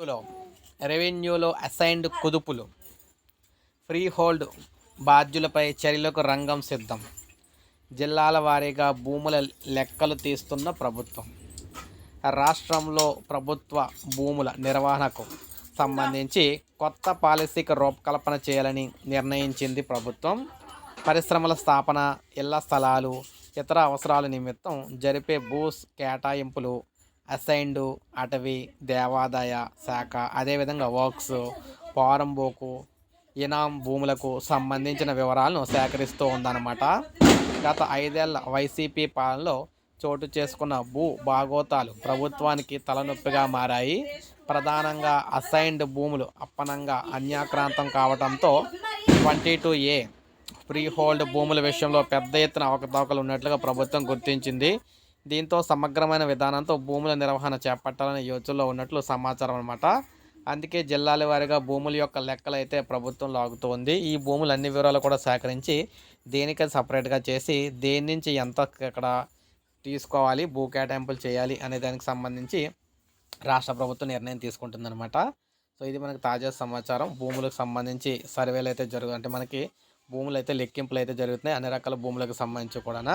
లో రెవెన్యూలో అసైన్డ్ కుదుపులు. ఫ్రీ హోల్డ్ బాధ్యులపై చర్యలకు రంగం సిద్ధం. జిల్లాల వారీగా భూముల లెక్కలు తీస్తున్న ప్రభుత్వం. రాష్ట్రంలో ప్రభుత్వ భూముల నిర్వహణకు సంబంధించి కొత్త పాలసీకి రూపకల్పన చేయాలని నిర్ణయించింది ప్రభుత్వం. పరిశ్రమల స్థాపన ఇళ్ళ స్థలాలు ఇతర అవసరాల నిమిత్తం జరిపే భూ కేటాయింపులు అసైన్డ్ అటవీ దేవాదాయ శాఖ అదేవిధంగా వర్క్స్ పారంబోకు ఇనాం భూములకు సంబంధించిన వివరాలను సేకరిస్తూ ఉందన్నమాట. గత ఐదేళ్ళ వైసీపీ పాలనలో చోటు చేసుకున్న భూ భాగోతాలు ప్రభుత్వానికి తలనొప్పిగా మారాయి. ప్రధానంగా అసైన్డ్ భూములు అప్పనంగా అన్యాక్రాంతం కావడంతో twenty two A freehold భూముల విషయంలో పెద్ద ఎత్తున అవకతవకలు ఉన్నట్లుగా ప్రభుత్వం గుర్తించింది. దీంతో సమగ్రమైన విధానంతో భూముల నిర్వహణ చేపట్టాలని యోచనలో ఉన్నట్లు సమాచారం అనమాట అందుకే జిల్లాల వారీగా భూముల యొక్క లెక్కలు అయితే ప్రభుత్వం లాగుతోంది. ఈ భూములు అన్ని వివరాలు కూడా సేకరించి దేనికి సపరేట్గా చేసి దేని నుంచి ఎంత ఇక్కడ తీసుకోవాలి భూ కేటాయింపులు చేయాలి అనే దానికి సంబంధించి రాష్ట్ర ప్రభుత్వం నిర్ణయం తీసుకుంటుందన్నమాట. సో ఇది మనకి తాజా సమాచారం. భూములకు సంబంధించి సర్వేలు అయితే జరుగు అంటే మనకి భూములు అయితే లెక్కింపులు అయితే జరుగుతున్నాయి. అన్ని రకాల భూములకు సంబంధించి కూడా